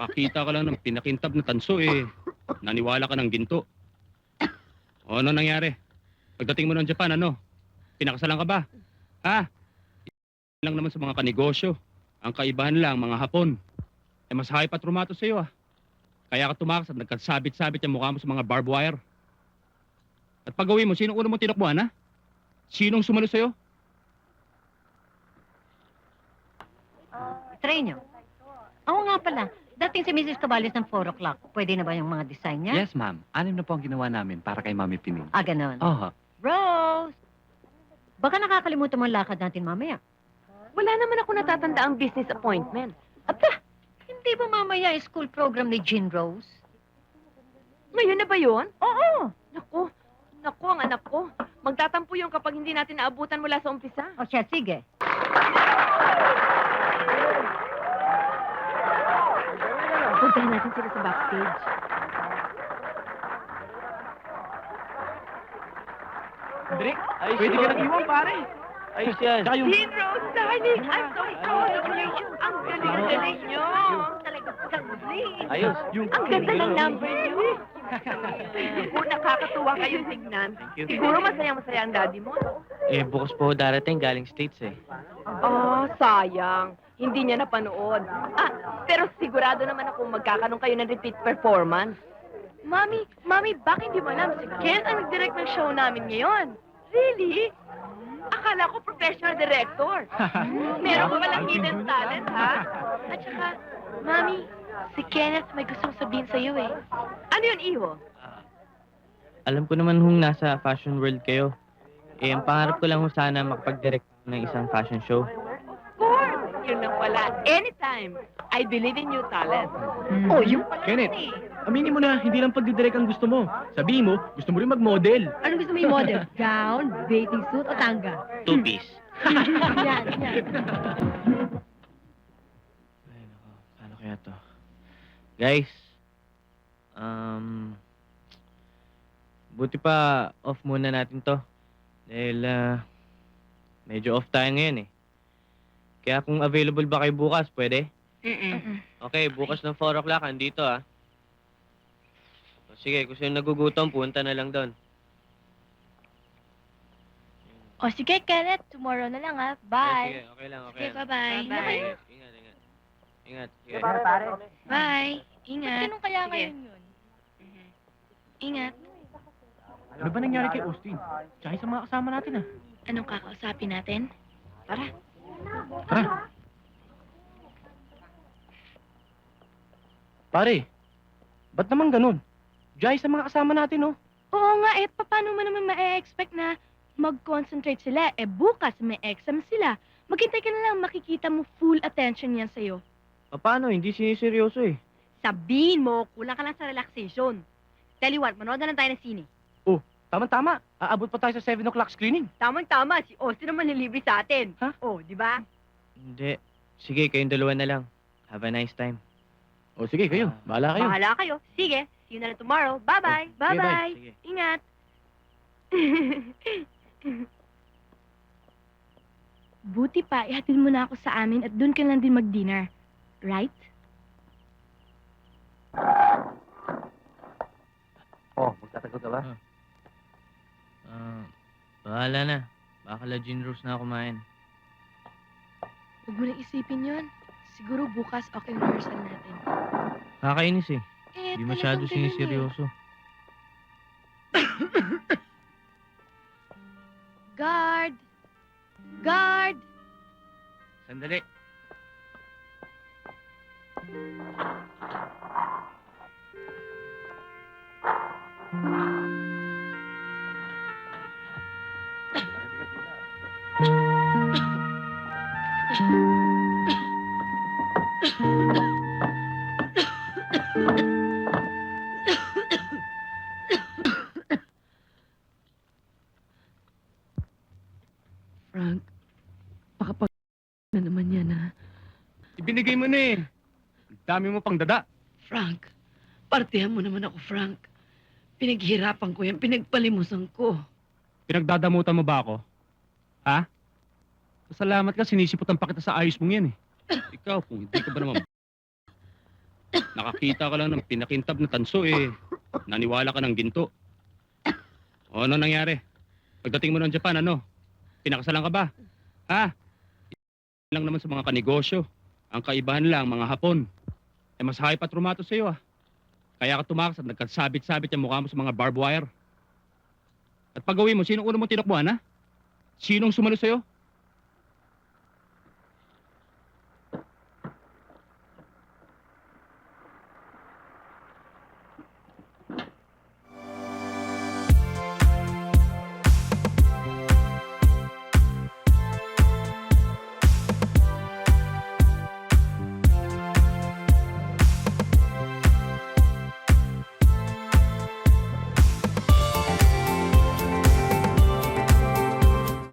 Nakakita ka lang ng pinakintab na tanso eh. Naniwala ka ng ginto. O ano nangyari? Pagdating mo ng Japan, ano? Pinakasalan ka ba? Ha? lang naman sa mga kanegosyo. Ang kaibahan lang, mga Hapon. Eh mas high pa trumato sa'yo ah. Kaya ka tumakas at nagkasabit-sabit yung mukha mo sa mga barbed wire. At pag mo, sino una mo tinakbuhan ha? Sinong sumalo sa'yo? Trenyo. Oo nga pala. Dating si Mrs. Caballes ng 4 o'clock. Pwede na ba yung mga design niya? Yes, ma'am. Anim na po ang ginawa namin para kay Mami Pining. Ah, ganun. Oh, Rose! Baka nakakalimutan mo ang lakad natin mamaya. Wala naman ako natatanda ang business appointment. Aba, hindi ba mamaya yung school program ni Jean Rose? Ngayon na ba yun? Oo! Naku, naku ang anak ko. Magtatampo yun kapag hindi natin naabutan mula sa umpisa. O siya, sige. Puntahan natin sila sa backstage. Drake, pwede ka nang iwan, pare. Ayos yan. Tsaka yung... Jean Rose, darling! I'm so proud of you! Ang galing-galing nyo! Talaga galing. Ayos. Yung... Ang ganda ng number nyo! Kung nakakatuwa kayong tignan, siguro masayang-masaya ang daddy mo. Eh, bukas po darating galing States eh. Ah, sayang. Hindi niya napanood. Ah, pero sigurado naman ako magkakaroon kayo ng repeat performance. Mami, Mami, bakit hindi mo alam? Si Ken ang nag-direct ng show namin ngayon. Really? Akala ko professional director. Meron pa palang hidden talent, ha? At saka, Mami, si Kenneth may gustong sabihin sa'yo eh. Ano yun, Iho? Ah, alam ko naman hung nasa fashion world kayo. Eh, ang pangarap ko lang ho sana makapag-direct ng isang fashion show. Pala. Anytime. I believe in you, talent. Oh, yung pala Kenneth. yun eh. Aminin mo na, hindi lang pagdidirect ang gusto mo. Sabihin mo, gusto mo rin mag-model. Ano gusto mo yung model? Gown, bathing suit, o tanga? Two-piece. yan, yan. Ay, nako. Paano kaya to? Guys, um, buti pa off muna natin to. Dahil, ah, medyo off tayo ngayon eh. Kaya kung available ba kayo bukas, pwede? Okay, bukas ng 4 o'clock, andito ah. O, Sige, kung sino nagugutom, punta na lang doon. O sige, Kenneth. Tomorrow na lang, ha? Sige, okay lang, okay lang. bye-bye. Sige, Ingat, ingat. Ingat, sige. Bye. Ingat. Sino kaya Sige. ngayon yun? Ingat. Ano ba nangyari kay Austin? Tsaka sa mga kasama natin ah. Anong kakausapin natin? Tara. Tara. Pare, ba't naman ganun? Jai sa mga kasama natin, oh. Oo nga, eh, paano mo naman ma-expect na mag-concentrate sila? Eh, bukas may exam sila. Maghintay ka na lang, makikita mo full attention yan sa'yo. Paano? Hindi siniseryoso eh. Sabihin mo, kulang ka lang sa relaxation. Tell you what, manood na lang tayo ng sine. Tama-tama, aabot pa tayo sa 7 o'clock screening. Tamang-tama, si Austin naman nilibre sa atin. Ha? Oh, di ba? Hindi. Sige, kayong dalawa na lang. Have a nice time. O sige, kayo. Bahala kayo. Bahala kayo. Sige, see you na lang tomorrow. Bye-bye. bye. Bye-bye. Sige. Ingat. Buti pa, ihatid mo na ako sa amin at doon ka lang din mag-dinner. Right? Oh, magtatagal ka ba? Ah, bahala na. Baka la Jean Rose na kumain. Huwag mo nang isipin yon. Siguro bukas okay rehearsal natin. Nakakainis eh. Eh, Hindi masyado talagang ganun eh. siniseryoso. Guard! Guard! Sandali. Frank, pakapag na naman yan, ha? Ibinigay mo na eh. Ang dami mo pang dada. Frank, partihan mo naman ako, Frank. Pinaghirapan ko yan, pinagpalimusan ko. Pinagdadamutan mo ba ako? Ha? Salamat ka, sinisiputan pa kita sa ayos mong yan eh. Ikaw, kung hindi ka ba naman Nakakita ka lang ng pinakintab na tanso eh. Naniwala ka ng ginto. O ano nangyari? Pagdating mo ng Japan, ano? Pinakasalan ka ba? Ha? lang naman sa mga kanegosyo. Ang kaibahan lang, mga Hapon. Eh mas high pa trumato sa'yo ah. Kaya ka tumakas at nagkasabit-sabit yung mukha mo sa mga barbed wire. At pag mo, sino una mo tinakbuhan ha? Sinong sumalo sa'yo?